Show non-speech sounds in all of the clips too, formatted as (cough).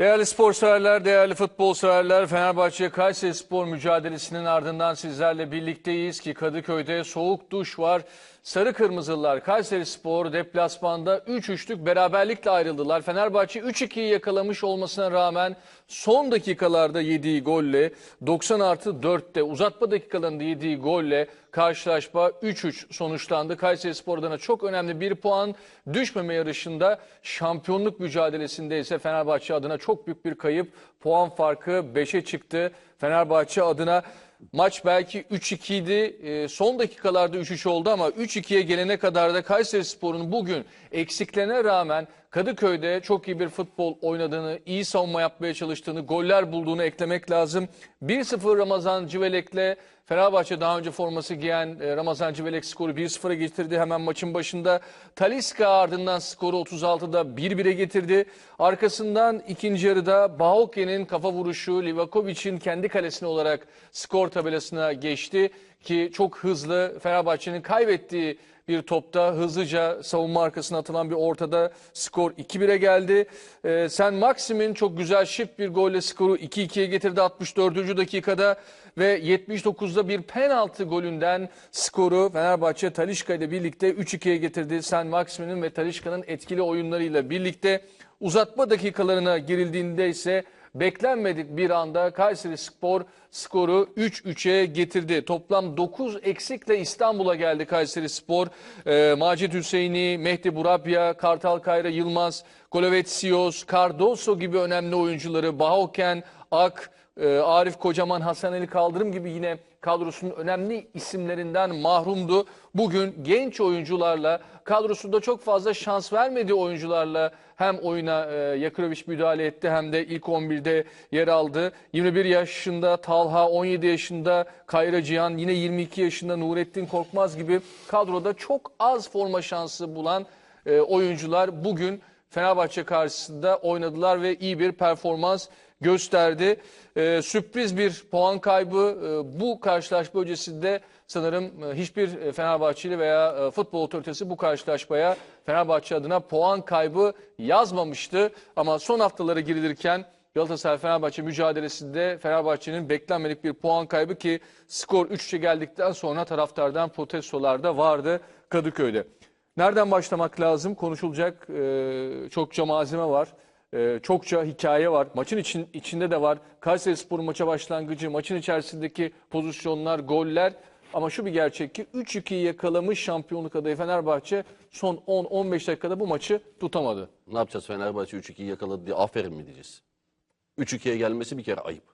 Değerli spor severler, değerli futbol severler, Fenerbahçe Kayseri Spor mücadelesinin ardından sizlerle birlikteyiz ki Kadıköy'de soğuk duş var. Sarı Kırmızılılar Kayseri Spor deplasmanda 3-3'lük beraberlikle ayrıldılar. Fenerbahçe 3-2'yi yakalamış olmasına rağmen son dakikalarda yediği golle 90 artı 4'te uzatma dakikalarında yediği golle karşılaşma 3-3 sonuçlandı. Kayseri Spor adına çok önemli bir puan düşmeme yarışında şampiyonluk mücadelesinde ise Fenerbahçe adına çok büyük bir kayıp. Puan farkı 5'e çıktı. Fenerbahçe adına maç belki 3-2 idi. Ee, son dakikalarda 3-3 oldu ama 3-2'ye gelene kadar da Kayseri Spor'un bugün eksiklerine rağmen Kadıköy'de çok iyi bir futbol oynadığını, iyi savunma yapmaya çalıştığını, goller bulduğunu eklemek lazım. 1-0 Ramazan Civelek'le Fenerbahçe daha önce forması giyen e, Ramazan Civelek skoru 1-0'a getirdi hemen maçın başında. Taliska ardından skoru 36'da 1-1'e getirdi. Arkasından ikinci yarıda Bahoke'nin kafa vuruşu Livakovic'in kendi kalesine olarak skor tabelasına geçti. Ki çok hızlı Fenerbahçe'nin kaybettiği bir topta hızlıca savunma arkasına atılan bir ortada skor 2-1'e geldi. Ee, Sen Maxim'in çok güzel şık bir golle skoru 2-2'ye getirdi 64. dakikada ve 79'da bir penaltı golünden skoru Fenerbahçe Talişka ile birlikte 3-2'ye getirdi. Sen Maxim'in ve Talişka'nın etkili oyunlarıyla birlikte uzatma dakikalarına girildiğinde ise beklenmedik bir anda Kayseri Spor skoru 3-3'e getirdi. Toplam 9 eksikle İstanbul'a geldi Kayseri Spor. Ee, Macit Hüseyin'i, Mehdi Burabya, Kartal Kayra Yılmaz, Kolovetsios, Cardoso gibi önemli oyuncuları, Bahoken, Ak, e, Arif Kocaman, Hasan Ali Kaldırım gibi yine kadrosunun önemli isimlerinden mahrumdu. Bugün genç oyuncularla, kadrosunda çok fazla şans vermediği oyuncularla hem oyuna e, Yakurovic müdahale etti hem de ilk 11'de yer aldı. 21 yaşında Talha, 17 yaşında Kayra Cihan, yine 22 yaşında Nurettin Korkmaz gibi kadroda çok az forma şansı bulan e, oyuncular bugün Fenerbahçe karşısında oynadılar ve iyi bir performans gösterdi. Ee, sürpriz bir puan kaybı Ee, bu karşılaşma öncesinde sanırım e, hiçbir e, Fenerbahçeli veya e, futbol otoritesi bu karşılaşmaya Fenerbahçe adına puan kaybı yazmamıştı. Ama son haftalara girilirken Galatasaray-Fenerbahçe mücadelesinde Fenerbahçe'nin beklenmedik bir puan kaybı ki skor 3'e geldikten sonra taraftardan protestolar da vardı Kadıköy'de. Nereden başlamak lazım? Konuşulacak e, çokça malzeme var. E, çokça hikaye var. Maçın için, içinde de var. Kayseri Spor maça başlangıcı, maçın içerisindeki pozisyonlar, goller. Ama şu bir gerçek ki 3-2'yi yakalamış şampiyonluk adayı Fenerbahçe son 10-15 dakikada bu maçı tutamadı. Ne yapacağız Fenerbahçe 3-2'yi yakaladı diye aferin mi diyeceğiz? 3-2'ye gelmesi bir kere ayıp.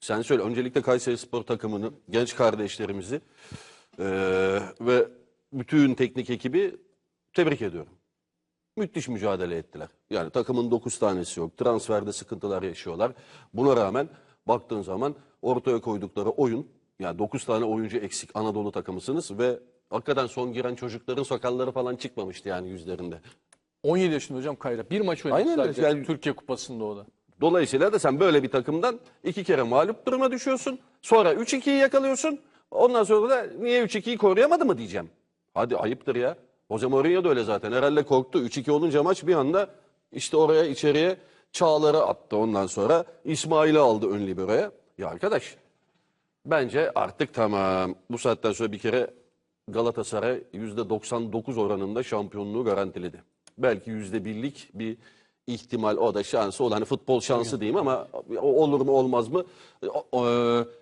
Sen söyle öncelikle Kayseri Spor takımını, genç kardeşlerimizi eee, ve bütün teknik ekibi tebrik ediyorum. Müthiş mücadele ettiler. Yani takımın 9 tanesi yok. Transferde sıkıntılar yaşıyorlar. Buna rağmen baktığın zaman ortaya koydukları oyun yani 9 tane oyuncu eksik Anadolu takımısınız ve hakikaten son giren çocukların sakalları falan çıkmamıştı yani yüzlerinde. 17 yaşında hocam Kayra. Bir maç oynadı Aynen öyle. sadece. Yani- Türkiye Kupası'nda o da. Dolayısıyla da sen böyle bir takımdan iki kere mağlup duruma düşüyorsun. Sonra 3-2'yi yakalıyorsun. Ondan sonra da niye 3-2'yi koruyamadı mı diyeceğim. Hadi ayıptır ya. Jose Mourinho da öyle zaten. Herhalde korktu. 3-2 olunca maç bir anda işte oraya içeriye Çağlar'ı attı ondan sonra. İsmail'i aldı ön libero'ya. Ya arkadaş bence artık tamam. Bu saatten sonra bir kere Galatasaray %99 oranında şampiyonluğu garantiledi. Belki %1'lik bir ihtimal o da şansı olan hani futbol şansı diyeyim ama olur mu olmaz mı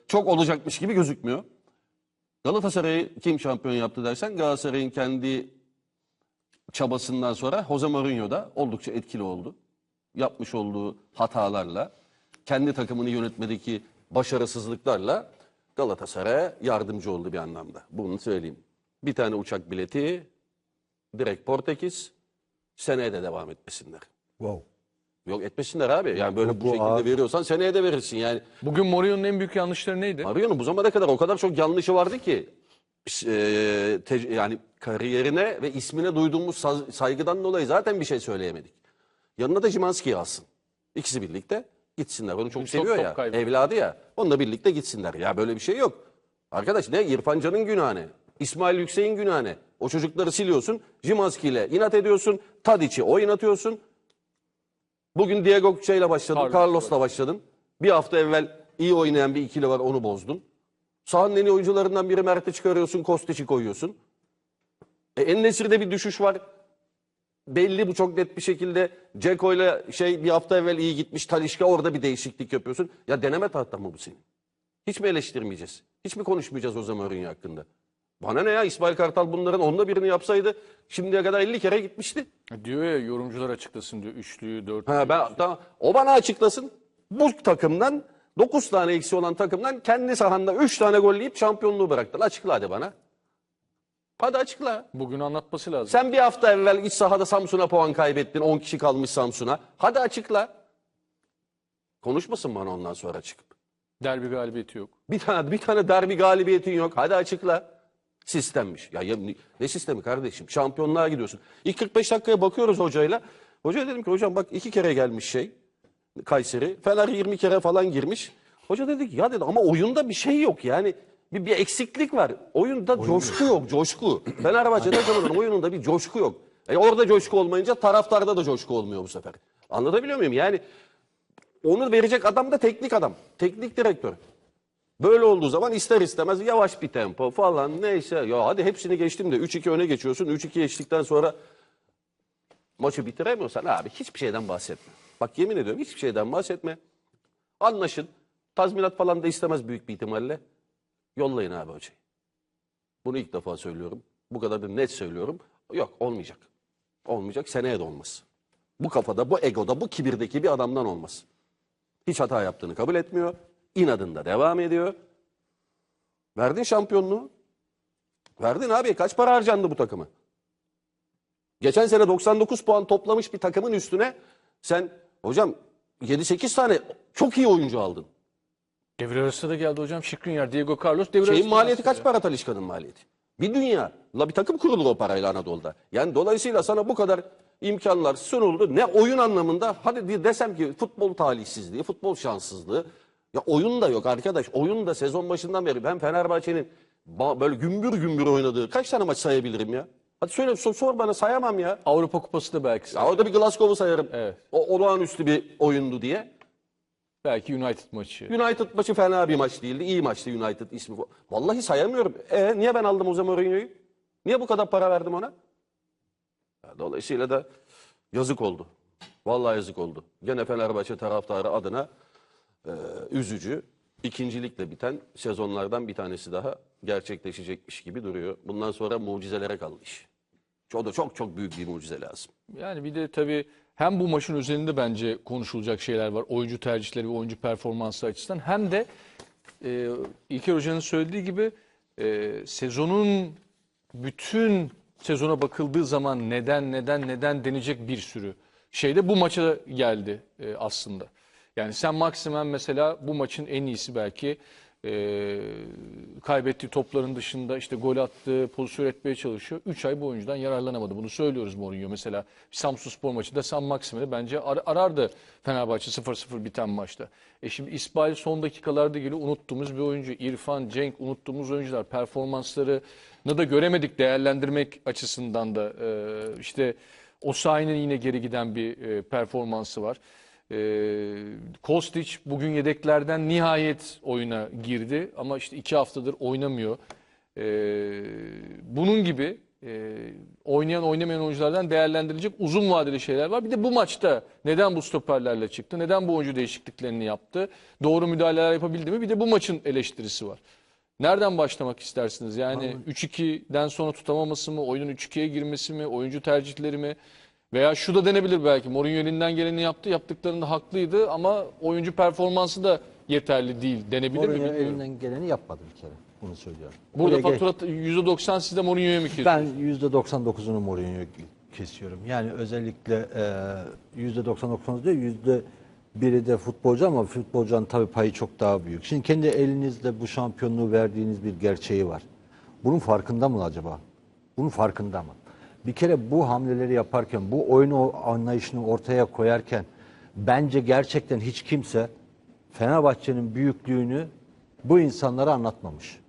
çok olacakmış gibi gözükmüyor. Galatasaray'ı kim şampiyon yaptı dersen Galatasaray'ın kendi çabasından sonra Jose Mourinho da oldukça etkili oldu. Yapmış olduğu hatalarla, kendi takımını yönetmedeki başarısızlıklarla Galatasaray'a yardımcı oldu bir anlamda. Bunu söyleyeyim. Bir tane uçak bileti, direkt Portekiz, seneye de devam etmesinler. Wow. Yok etmesinler abi. Yani böyle bu, Bu şekilde ağır. veriyorsan seneye de verirsin. Yani Bugün Mourinho'nun en büyük yanlışları neydi? Mario'nun bu zamana kadar o kadar çok yanlışı vardı ki e, yani kariyerine ve ismine duyduğumuz saygıdan dolayı zaten bir şey söyleyemedik. Yanına da Cimanski'yi alsın. İkisi birlikte gitsinler. Onu çok Çok seviyor ya. kaybı. Evladı ya. Onunla birlikte gitsinler. Ya böyle bir şey yok. Arkadaş ne İrfan Can'ın günahı ne? İsmail Yüksek'in günahı ne? O çocukları siliyorsun. Cimanski ile inat ediyorsun. Tadiç'i o inatıyorsun. Bugün Diego ile başladın, Carlos. Carlos'la başladın. Bir hafta evvel iyi oynayan bir ikili var onu bozdun. Sahanın en iyi oyuncularından biri Mert'i çıkarıyorsun, Kostic'i koyuyorsun. E, En-Nesyri'de bir düşüş var. Belli bu çok net bir şekilde. Ceko ile şey bir hafta evvel iyi gitmiş. Talişka orada bir değişiklik yapıyorsun. Ya deneme tahta mı bu senin? Hiç mi eleştirmeyeceğiz? Hiç mi konuşmayacağız o zaman Mourinho hakkında? Bana ne ya İsmail Kartal bunların onda birini yapsaydı şimdiye kadar 50 kere gitmişti. Diyor ya yorumcular açıklasın diyor. Üçlüyü, dörtlüyü. Ha ben tamam. O bana açıklasın. Bu takımdan 9 tane eksi olan takımdan kendi sahanda 3 tane gol yiyip şampiyonluğu bıraktılar. Açıkla hadi bana. Hadi açıkla. Bugün anlatması lazım. Sen bir hafta evvel iç sahada Samsun'a puan kaybettin. 10 kişi kalmış Samsun'a. Hadi açıkla. Konuşmasın bana ondan sonra çıkıp. Derbi galibiyeti yok. Bir tane bir tane derbi galibiyetin yok. Hadi açıkla. Sistemmiş. Ya, ya ne- ne sistemi kardeşim? Şampiyonluğa gidiyorsun. İlk 45 dakikaya bakıyoruz hocayla. Hocaya dedim ki hocam bak iki kere gelmiş şey. Kayseri. Fener 20 kere falan girmiş. Hoca dedi ki ya dedi ama oyunda bir şey yok yani. Bir, bir eksiklik var. Oyunda coşku yok, coşku. Fenerbahçe takımının oyununda bir coşku yok. E orada coşku olmayınca taraftarda da coşku olmuyor bu sefer. Anlatabiliyor muyum? Yani onu verecek adam da teknik adam. Teknik direktör. Böyle olduğu zaman ister istemez yavaş bir tempo falan neyse. Ya hadi hepsini geçtim de 3-2 öne geçiyorsun. 3-2 geçtikten sonra maçı bitiremiyorsan abi hiçbir şeyden bahsetme. Bak yemin ediyorum hiçbir şeyden bahsetme. Anlaşın. Tazminat falan da istemez büyük bir ihtimalle. Yollayın abi hocayı. Bunu ilk defa söylüyorum. Bu kadar da net söylüyorum. Yok olmayacak. Olmayacak seneye de olmaz. Bu kafada, bu egoda, bu kibirdeki bir adamdan olmaz. Hiç hata yaptığını kabul etmiyor. İnadında devam ediyor. Verdin şampiyonluğu. Verdin abi. Kaç para harcandı bu takımı? Geçen sene 99 puan toplamış bir takımın üstüne sen hocam 7-8 tane çok iyi oyuncu aldın. Devre arası da geldi hocam. Şikrinyar, Diego Carlos. Devre Şeyin maliyeti kaç para Talişka'nın maliyeti? Bir dünya. La bir takım kurulur o parayla Anadolu'da. Yani dolayısıyla sana bu kadar imkanlar sunuldu. Ne oyun anlamında hadi de- desem ki futbol talihsizliği, futbol şanssızlığı. Ya oyun da yok arkadaş. Oyun da sezon başından beri ben Fenerbahçe'nin ba- böyle gümbür gümbür oynadığı kaç tane maç sayabilirim ya? Hadi söyle sor, sor bana sayamam ya. Avrupa Kupası da belki. Ya orada bir Glasgow'u sayarım. Evet. O olağanüstü bir oyundu diye. Belki United maçı. United maçı fena bir maç değildi. İyi maçtı United ismi. Vallahi sayamıyorum. E niye ben aldım o zaman Mourinho'yu? Niye bu kadar para verdim ona? Dolayısıyla da yazık oldu. Vallahi yazık oldu. Gene Fenerbahçe taraftarı adına e, üzücü. İkincilikle biten sezonlardan bir tanesi daha gerçekleşecekmiş gibi duruyor. Bundan sonra mucizelere kaldı iş. O da çok çok büyük bir mucize lazım. Yani bir de tabii hem bu maçın üzerinde bence konuşulacak şeyler var. Oyuncu tercihleri ve oyuncu performansı açısından. Hem de e, İlker Hoca'nın söylediği gibi e, sezonun bütün sezona bakıldığı zaman neden neden neden denecek bir sürü şey de bu maça geldi e, aslında. Yani sen Maximen mesela bu maçın en iyisi belki e, kaybettiği topların dışında işte gol attığı, pozisyon etmeye çalışıyor. 3 ay bu oyuncudan yararlanamadı. Bunu söylüyoruz Mourinho. Mesela Samsun Spor maçında Sam Maximen'i bence ar- arardı Fenerbahçe 0-0 biten maçta. E şimdi İsmail son dakikalarda geliyor. Unuttuğumuz bir oyuncu. İrfan, Cenk unuttuğumuz oyuncular. Performanslarını da göremedik değerlendirmek açısından da. E, işte Osayi'nin yine geri giden bir e, performansı var. Ee, Kostić bugün yedeklerden nihayet oyuna girdi ama işte iki haftadır oynamıyor. Ee, bunun gibi e, oynayan oynamayan oyunculardan değerlendirilecek uzun vadeli şeyler var. Bir de bu maçta neden bu stoperlerle çıktı? Neden bu oyuncu değişikliklerini yaptı? Doğru müdahaleler yapabildi mi? Bir de bu maçın eleştirisi var. Nereden başlamak istersiniz? Yani 3-2'den sonra tutamaması mı, oyunun 3-2'ye girmesi mi, oyuncu tercihleri mi? Veya şu da denebilir belki. Mourinho elinden geleni yaptı, yaptıklarında haklıydı ama oyuncu performansı da yeterli değil denebilir mi Mourinho bilmiyorum. elinden geleni yapmadı bir kere. Bunu söylüyorum. Burada Oraya fatura %90 sizde Mourinho'ya mı kesiyor? ben %99'unu Mourinho'ya kesiyorum. Yani özellikle e, %99 değil yüzde biri de futbolcu ama futbolcunun tabii payı çok daha büyük. Şimdi kendi elinizde bu şampiyonluğu verdiğiniz bir gerçeği var. Bunun farkında mı acaba? Bunun farkında mı? Bir kere bu hamleleri yaparken, bu oyun anlayışını ortaya koyarken bence gerçekten hiç kimse Fenerbahçe'nin büyüklüğünü bu insanlara anlatmamış.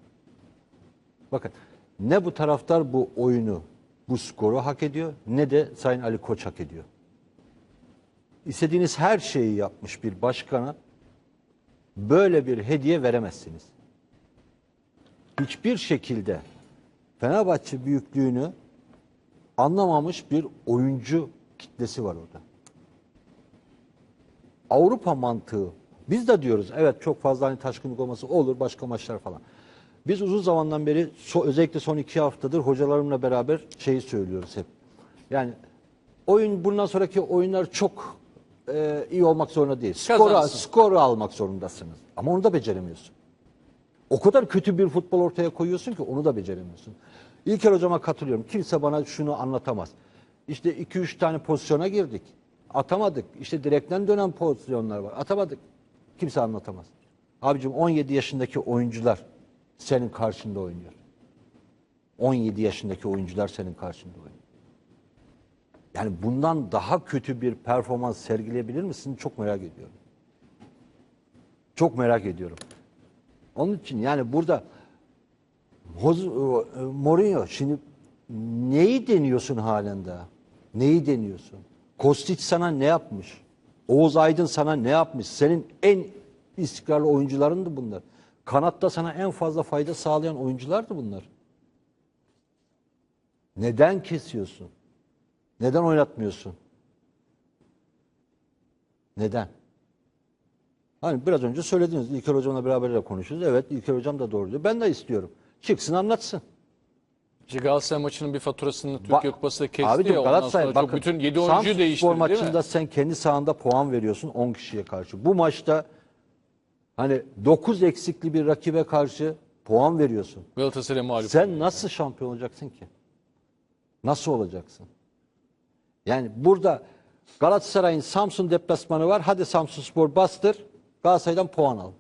Bakın ne bu taraftar bu oyunu, bu skoru hak ediyor ne de Sayın Ali Koç hak ediyor. istediğiniz her şeyi yapmış bir başkana böyle bir hediye veremezsiniz. Hiçbir şekilde Fenerbahçe büyüklüğünü anlamamış bir oyuncu kitlesi var orada. Avrupa mantığı. Biz de diyoruz evet çok fazla hani taşkınlık olması olur başka maçlar falan. Biz uzun zamandan beri so- özellikle son iki haftadır hocalarımla beraber şeyi söylüyoruz hep. Yani oyun bundan sonraki oyunlar çok e, iyi olmak zorunda değil. Skoru, Kazansın. skoru almak zorundasınız. Ama onu da beceremiyorsun. O kadar kötü bir futbol ortaya koyuyorsun ki onu da beceremiyorsun. İlker hocama katılıyorum. Kimse bana şunu anlatamaz. İşte 2-3 tane pozisyona girdik. Atamadık. İşte direkten dönen pozisyonlar var. Atamadık. Kimse anlatamaz. Abicim 17 yaşındaki oyuncular senin karşında oynuyor. 17 yaşındaki oyuncular senin karşında oynuyor. Yani bundan daha kötü bir performans sergileyebilir misin? Çok merak ediyorum. Çok merak ediyorum. Onun için yani burada e, Mourinho şimdi neyi deniyorsun halen daha? Neyi deniyorsun? Kostić sana ne yapmış? Oğuz Aydın sana ne yapmış? Senin en istikrarlı oyuncularındı bunlar. Kanatta sana en fazla fayda sağlayan oyunculardı bunlar. Neden kesiyorsun? Neden oynatmıyorsun? Neden? Hani biraz önce söylediniz. İlker Hocam'la beraber de konuşuyoruz. Evet İlker Hocam da doğru diyor. Ben de istiyorum. Çıksın anlatsın. İşte Galatasaray maçının bir faturasını Ba- Türkiye Kupası'nda kesti Abicim ya. Ondan Galatasaray sonra bakın, bütün 7 Samsun oyuncuyu Spor değiştirdi değil maçında mi? sen kendi sahanda puan veriyorsun 10 kişiye karşı. Bu maçta hani 9 eksikli bir rakibe karşı puan veriyorsun. Galatasaray mağlup. Sen nasıl şampiyon olacaksın ki? Nasıl olacaksın? Yani burada Galatasaray'ın Samsun deplasmanı var. Hadi Samsun Spor bastır. Galatasaray'dan puan al.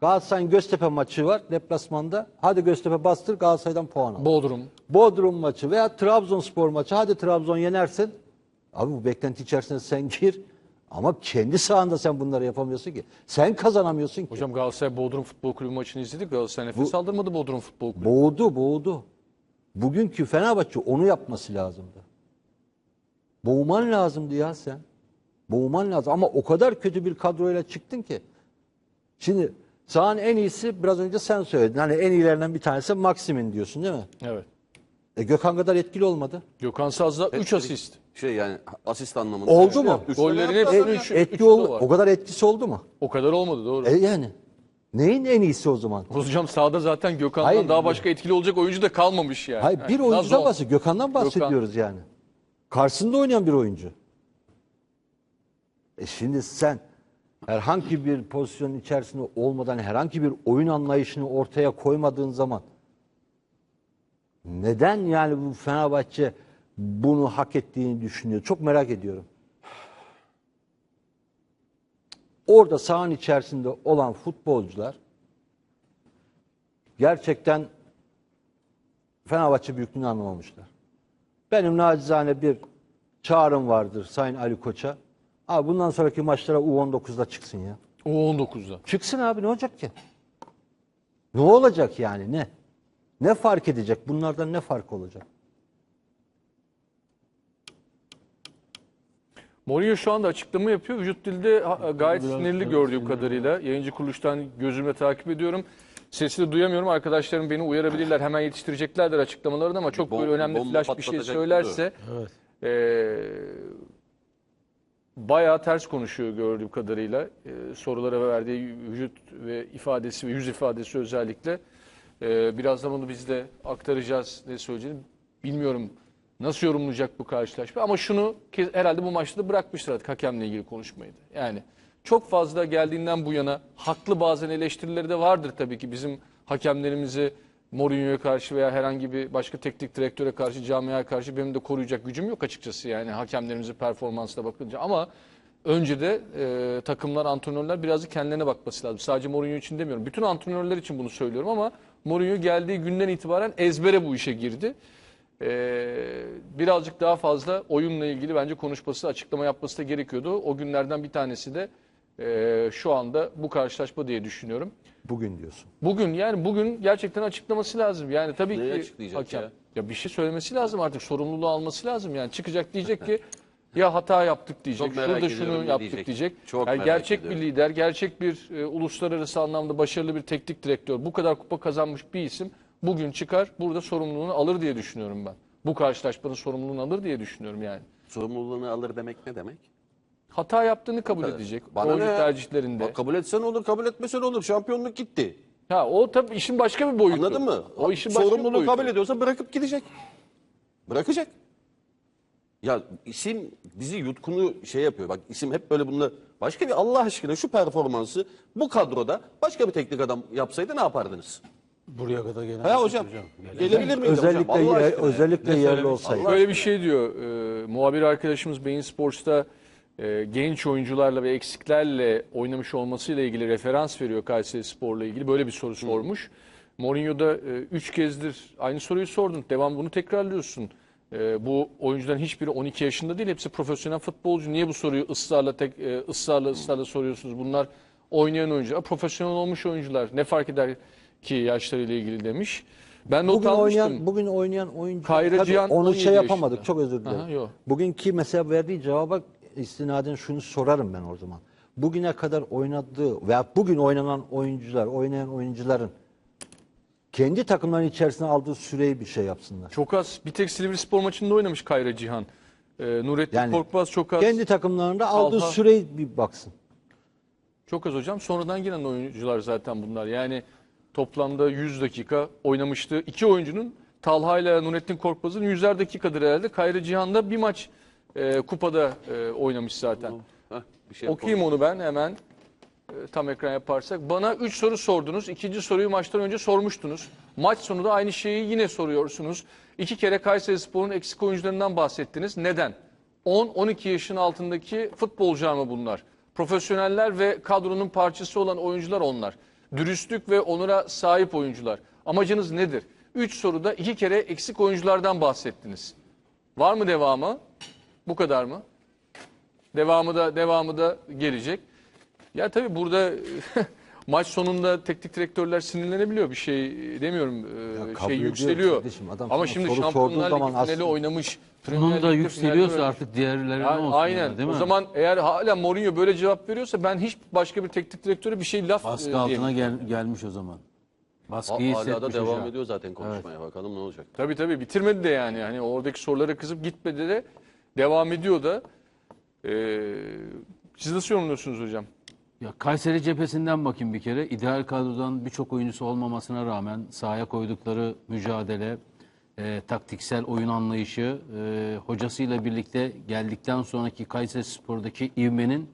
Galatasaray'ın Göztepe maçı var deplasmanda. Hadi Göztepe bastır Galatasaray'dan puan al. Bodrum. Bodrum maçı veya Trabzonspor maçı. Hadi Trabzon yenersin. Abi bu beklenti içerisinde sen gir. Ama kendi sahanda sen bunları yapamıyorsun ki. Sen kazanamıyorsun ki. Hocam Galatasaray Bodrum Futbol Kulübü maçını izledik. Galatasaray nefes aldırmadı Bodrum Futbol Kulübü. Boğdu, boğdu. Bugünkü Fenerbahçe onu yapması lazımdı. Boğman lazımdı ya sen. Boğman lazım ama o kadar kötü bir kadroyla çıktın ki. Şimdi sahanın en iyisi biraz önce sen söyledin. Hani en iyilerinden bir tanesi Maximin diyorsun değil mi? Evet. E Gökhan kadar etkili olmadı. Gökhan Saz'da 3 asist. Şey yani asist anlamında. Oldu mu? üç Gollerin tane yaptı hepsini adam ya. üç- Etki üçü ol, var. o kadar etkisi oldu mu? O kadar olmadı doğru. E yani. Neyin en iyisi o zaman? Hocam sahada zaten Gökhan'dan Hayır. daha başka etkili olacak oyuncu da kalmamış yani. Hayır bir Yani oyuncudan bahsediyoruz. Gökhan'dan bahsediyoruz yani. Karşısında oynayan bir oyuncu. E şimdi sen herhangi bir pozisyonun içerisinde olmadan herhangi bir oyun anlayışını ortaya koymadığın zaman neden yani bu Fenerbahçe bunu hak ettiğini düşünüyor? Çok merak ediyorum. Orada sahanın içerisinde olan futbolcular gerçekten Fenerbahçe büyüklüğünü anlamamışlar. Benim nacizane bir çağrım vardır Sayın Ali Koç'a. Abi bundan sonraki maçlara U19'da çıksın ya. O 19'da. Çıksın abi ne olacak ki? Ne olacak yani ne? Ne fark edecek? Bunlardan ne fark olacak? Mourinho şu anda açıklama yapıyor. Vücut dilde gayet sinirli gördüğüm kadarıyla. Yayıncı kuruluştan gözümle takip ediyorum. Sesi de duyamıyorum. Arkadaşlarım beni uyarabilirler. Hemen yetiştireceklerdir açıklamalarını ama çok Bom- böyle önemli flash bir şey söylerse eee bayağı ters konuşuyor gördüğüm kadarıyla. Eee, sorulara verdiği vücut ve ifadesi ve yüz ifadesi özellikle. Eee birazdan onu biz de aktaracağız ne söyleyeceğini. Bilmiyorum nasıl yorumlayacak bu karşılaşma ama şunu herhalde bu maçta da bırakmıştır artık hakemle ilgili konuşmayı da. Yani çok fazla geldiğinden bu yana haklı bazen eleştirileri de vardır tabii ki bizim hakemlerimizi Mourinho'ya karşı veya herhangi bir başka teknik direktöre karşı, camiaya karşı benim de koruyacak gücüm yok açıkçası yani hakemlerimizin performansına bakınca ama önce de e, takımlar, antrenörler birazcık kendilerine bakması lazım. Sadece Mourinho için demiyorum. Bütün antrenörler için bunu söylüyorum ama Mourinho geldiği günden itibaren ezbere bu işe girdi. Ee, birazcık daha fazla oyunla ilgili bence konuşması, açıklama yapması da gerekiyordu. O günlerden bir tanesi de e, şu anda bu karşılaşma diye düşünüyorum. Bugün diyorsun. Bugün yani bugün gerçekten açıklaması lazım. Yani tabii Neyi ki açıklayacak hakem ya? ya bir şey söylemesi lazım artık sorumluluğu alması lazım. Yani çıkacak diyecek ki (laughs) Ya hata yaptık diyecek, Çok merak şurada ediyorum şunu ne yaptık diyecek. diyecek. Çok Yani merak gerçek ediyorum. bir lider, gerçek bir e, uluslararası anlamda başarılı bir teknik direktör, bu kadar kupa kazanmış bir isim bugün çıkar burada sorumluluğunu alır diye düşünüyorum ben. Bu karşılaşmanın sorumluluğunu alır diye düşünüyorum yani. Sorumluluğunu alır demek ne demek? Hata yaptığını kabul edecek. Bana oyuncu ne? tercihlerinde. Bak, kabul etsen olur, kabul etmesen olur. Şampiyonluk gitti. Ha o tabii işin başka bir boyutu. Anladın mı? O işin başka bir Sorumluluğu boyutu. kabul ediyorsa bırakıp gidecek. Bırakacak. Ya isim bizi yutkunu şey yapıyor. Bak isim hep böyle bununla başka bir Allah aşkına şu performansı bu kadroda başka bir teknik adam yapsaydı ne yapardınız? Buraya kadar gelen. Ha hocam. Gelebilir miydi Özellikle hocam? Yer- özellikle yerli olsaydı. Böyle bir şey diyor e, muhabir arkadaşımız Beyin Sports'ta e, genç oyuncularla ve eksiklerle oynamış olmasıyla ilgili referans veriyor Kayseri Spor'la ilgili. Böyle bir soru sormuş. Mourinho'da 3 kestir aynı soruyu sordun. Devam bunu tekrarlıyorsun. E, bu oyuncuların hiçbiri 12 yaşında değil. Hepsi profesyonel futbolcu. Niye bu soruyu ısrarla tek, e, ısrarla ısrarla soruyorsunuz? Bunlar oynayan oyuncular, profesyonel olmuş oyuncular. Ne fark eder ki yaşlarıyla ilgili demiş. Ben not Bugün almıştım. oynayan bugün oynayan oyuncu Kayra Tabii Cihan onu 17 şey yapamadık. yaşında. Çok özür dilerim. Aha, yok. Bugünkü mesela verdiği cevaba istinaden şunu sorarım ben o zaman. Bugüne kadar oynadığı veya bugün oynanan oyuncular, oynayan oyuncuların kendi takımların içerisine aldığı süreyi bir şey yapsınlar. Çok az. Bir tek Silivri Spor maçında oynamış Kayra Cihan. Ee, Nurettin Yani Korkmaz çok az. Kendi takımlarında aldığı Talha. süreyi bir baksın. Çok az hocam. Sonradan gelen oyuncular zaten bunlar. Yani toplamda 100 dakika oynamıştı. İki oyuncunun Talha ile Nurettin Korkmaz'ın 100'er dakikadır herhalde. Kayra Cihan da bir maç e, kupada e, oynamış zaten. Heh, bir şey Okuyayım onu ben hemen. e, Tam ekran yaparsak. Bana 3 soru sordunuz. İkinci soruyu maçtan önce sormuştunuz. Maç sonu da aynı şeyi yine soruyorsunuz. İki kere Kayseri Spor'un eksik oyuncularından bahsettiniz. Neden? 10-12 yaşın altındaki futbolcular mı bunlar? Profesyoneller ve kadronun parçası olan oyuncular onlar. Dürüstlük ve onura sahip oyuncular. Amacınız nedir? 3 soruda iki kere eksik oyunculardan bahsettiniz. Var mı devamı? Bu kadar mı? Devamı da devamı da gelecek. Ya tabii burada (laughs) maç sonunda teknik direktörler sinirlenebiliyor. Bir şey demiyorum. Ee, kabul şey yükseliyor. kardeşim. Adam Ama şimdi Şampiyonlar zaman Ligi finali aslında- oynamış. Bunun da yükseliyorsa artık diğerlerine ne olsun? Aynen. yani, değil o mi? zaman eğer hala Mourinho böyle cevap veriyorsa ben hiç başka bir teknik direktöre bir şey laf Baskı e, altına gel, gelmiş o zaman. Baskıyı Hala da devam hocam. ediyor zaten konuşmaya. Bakalım ne olacak. Tabii tabii bitirmedi de yani. Hani oradaki sorulara kızıp gitmedi de devam ediyor da. Ee, siz nasıl yorumluyorsunuz hocam? Ya Kayseri cephesinden bakayım bir kere. İdeal kadrodan birçok oyuncusu olmamasına rağmen sahaya koydukları mücadele, e, taktiksel oyun anlayışı, e, hocasıyla birlikte geldikten sonraki Kayseri Spor'daki ivmenin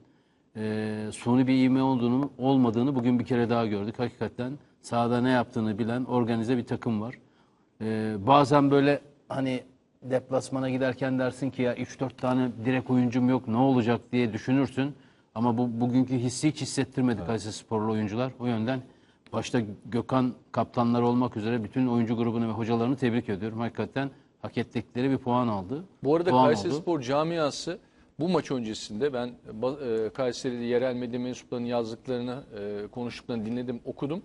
e, suni bir ivme olduğunu olmadığını bugün bir kere daha gördük. Hakikaten sahada ne yaptığını bilen organize bir takım var. E, bazen böyle hani deplasmana giderken dersin ki ya 3-4 tane direkt oyuncum yok ne olacak diye düşünürsün. Ama bu bugünkü hissi hiç hissettirmedi Kayseri Sporlu oyuncular. O yönden başta Gökhan kaptanlar olmak üzere bütün oyuncu grubunu ve hocalarını tebrik ediyorum. Hakikaten hak ettikleri bir puan aldı. Bu arada Puan Kayseri oldu. Spor camiası bu maç öncesinde ben e, Kayseri'de yerel medya mensuplarının yazdıklarını, e, konuştuklarını dinledim, okudum.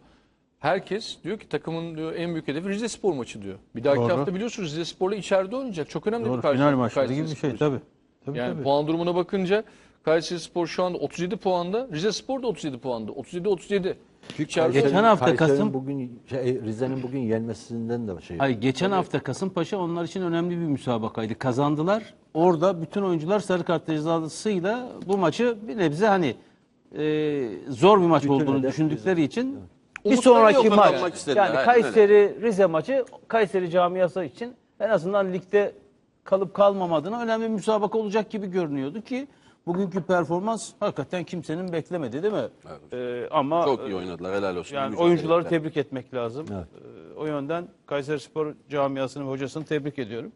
Herkes diyor ki takımın diyor en büyük hedefi Rize Spor maçı diyor. Bir dahaki Doğru. hafta biliyorsunuz Rize Spor'la içeride oynayacak. Çok önemli Doğru, bir karşılaşma. final maçları gibi bir şey tabii. Tabii, Yani tabii. puan durumuna bakınca Kayseri Spor şu anda 37 puanda, Rize Spor da 37 puanda. 37 37. İçeride Geçen hafta Kasım- bugün şey, Rize'nin bugün yenmesinden de şey. Hayır, geçen hafta Kasımpaşa onlar için önemli bir müsabakaydı. Kazandılar. Orada bütün oyuncular sarı kart cezasıyla bu maçı bir nebze hani e, zor bir maç Bütün olduğunu hedef düşündükleri için bir sonraki maç yani. İstediler, yani Kayseri Rize maçı Kayseri camiası için en azından ligde kalıp kalmamadığına önemli bir müsabaka olacak gibi görünüyordu ki bugünkü performans hakikaten kimsenin beklemedi değil mi? Ee, ama Çok iyi oynadılar. Helal olsun. yani oyuncuları ettiler. tebrik etmek lazım. Ee, o yönden Kayseri Spor camiasını ve hocasını tebrik ediyorum.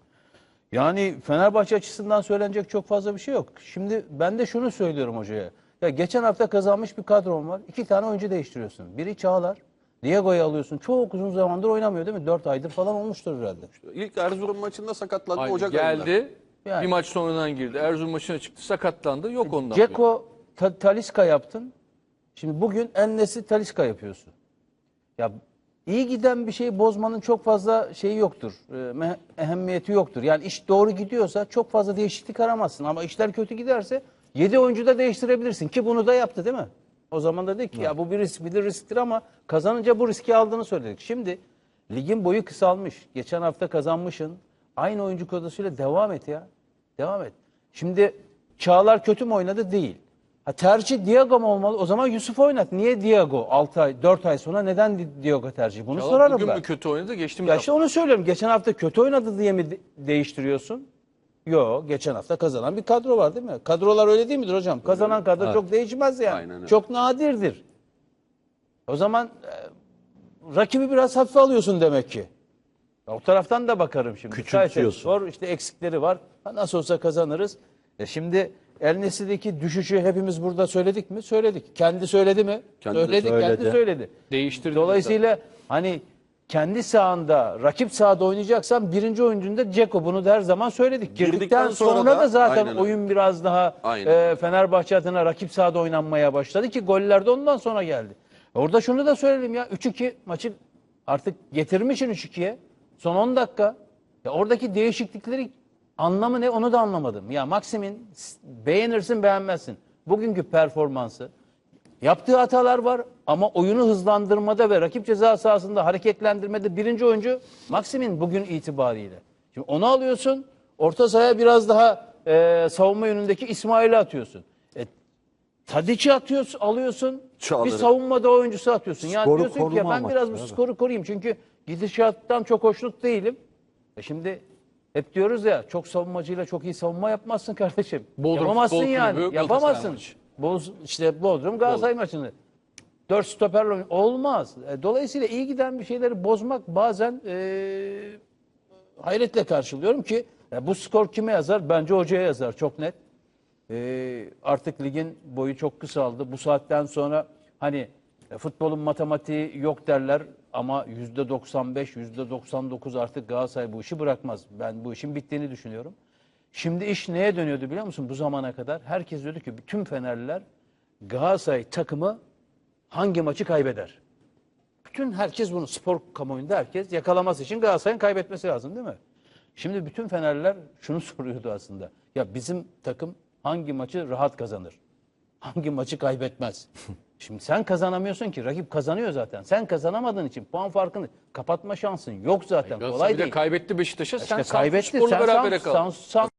Yani Fenerbahçe açısından söylenecek çok fazla bir şey yok. Şimdi ben de şunu söylüyorum hocaya. Ya geçen hafta kazanmış bir kadron var. İki tane oyuncu değiştiriyorsun. Biri Çağlar. Diego'yu alıyorsun. Çok uzun zamandır oynamıyor değil mi? Dört aydır falan olmuştur herhalde. İlk Erzurum maçında sakatlandı. Aynen. Ocak ayında. geldi. Yani. Bir maç sonradan girdi. Erzurum maçına çıktı. Sakatlandı. Yok ondan. beri. Ceko Ta- Taliska yaptın. Şimdi bugün Ennesi Taliska yapıyorsun. Ya iyi giden bir şeyi bozmanın çok fazla şeyi yoktur. e, ehemmiyeti yoktur. Yani iş doğru gidiyorsa çok fazla değişiklik aramazsın. Ama işler kötü giderse 7 oyuncu da değiştirebilirsin. Ki bunu da yaptı değil mi? O zaman da dedik ki ya bu bir risk bir de risktir ama kazanınca bu riski aldığını söyledik. Şimdi ligin boyu kısalmış. Geçen hafta kazanmışsın. Aynı oyuncu kodasıyla devam et ya. Devam et. Şimdi Çağlar kötü mü oynadı? Değil. Ha, tercih Diago mu olmalı? O zaman Yusuf oynat. Niye Diago 6 ay, 4 ay sonra neden Di- Diago tercih? Bunu Çağlar sorarım bugün ben. mü kötü oynadı geçtiğimiz Ya hafta? işte onu söylüyorum. Geçen hafta kötü oynadı diye mi de- değiştiriyorsun? Yok. Geçen hafta kazanan bir kadro var değil mi? Kadrolar öyle değil midir hocam? Kazanan kadro çok değişmez yani. Aynen öyle. Çok nadirdir. O zaman e, rakibi biraz hafife alıyorsun demek ki. Ya O taraftan da bakarım şimdi. Küçültüyorsun. Kayserispor işte eksikleri var. Ha, nasıl olsa kazanırız. E şimdi El Nesli'deki düşüşü hepimiz burada söyledik mi? Söyledik. Kendi söyledi mi? Kendi söyledi, kendi söyledi. söyledi. Değiştirdi. Dolayısıyla hani kendi sahanda, rakip sahada oynayacaksan birinci oyuncunda Ceko. Bunu da her zaman söyledik. Girdikten, Girdikten sonra, sonra da, da zaten aynen oyun biraz daha Aynen. e, Fenerbahçe adına rakip sahada oynanmaya başladı ki goller de ondan sonra geldi. Orada şunu da söyleyelim ya 3-2 maçı artık getirmişsin 3-2'ye. Son 10 dakika. Ya oradaki değişiklikleri anlamı ne onu da anlamadım. Ya Maxim'in beğenirsin beğenmezsin. Bugünkü performansı Yaptığı hatalar var ama oyunu hızlandırmada ve rakip ceza sahasında hareketlendirmede birinci oyuncu Maxim'in bugün itibariyle. Şimdi onu alıyorsun, orta sahaya biraz daha e, savunma yönündeki İsmail'i atıyorsun. E, Tadiç'i atıyorsun, alıyorsun, Çağlar'ı. bir savunmada oyuncusu atıyorsun. Yani Skoru diyorsun ki ya ben biraz bu abi. skoru koruyayım çünkü gidişattan çok hoşnut değilim. E şimdi hep diyoruz ya çok savunmacıyla çok iyi savunma yapmazsın kardeşim. Bodrum Yapamazsın Futbol yani. Kulübü, Yapamazsın. Galatasaray maçı. Boz, işte Bodrum Galatasaray maçını. Dört stoperle olmaz. E, Dolayısıyla iyi giden bir şeyleri bozmak bazen e, hayretle karşılıyorum ki e, bu skor kime yazar? Bence hocaya yazar çok net. E, artık ligin boyu çok kısaldı. Bu saatten sonra hani e, futbolun matematiği yok derler ama yüzde 95, yüzde 99 artık Galatasaray bu işi bırakmaz. Ben bu işin bittiğini düşünüyorum. Şimdi iş neye dönüyordu biliyor musun bu zamana kadar? Herkes diyordu ki bütün Fenerliler Galatasaray takımı hangi maçı kaybeder? Bütün herkes bunu spor kamuoyunda herkes yakalaması için Galatasaray'ın kaybetmesi lazım değil mi? Şimdi bütün Fenerliler şunu (laughs) soruyordu aslında. Ya bizim takım hangi maçı rahat kazanır? Hangi maçı kaybetmez? (laughs) Şimdi sen kazanamıyorsun ki. Rakip kazanıyor zaten. Sen kazanamadığın için puan farkını kapatma şansın yok zaten. Galatasaray Kolay bir de değil. kaybetti Beşiktaş'a. Sen İşte kaybetti. Spor'la Sen berabere kaldın. Sam- Sam-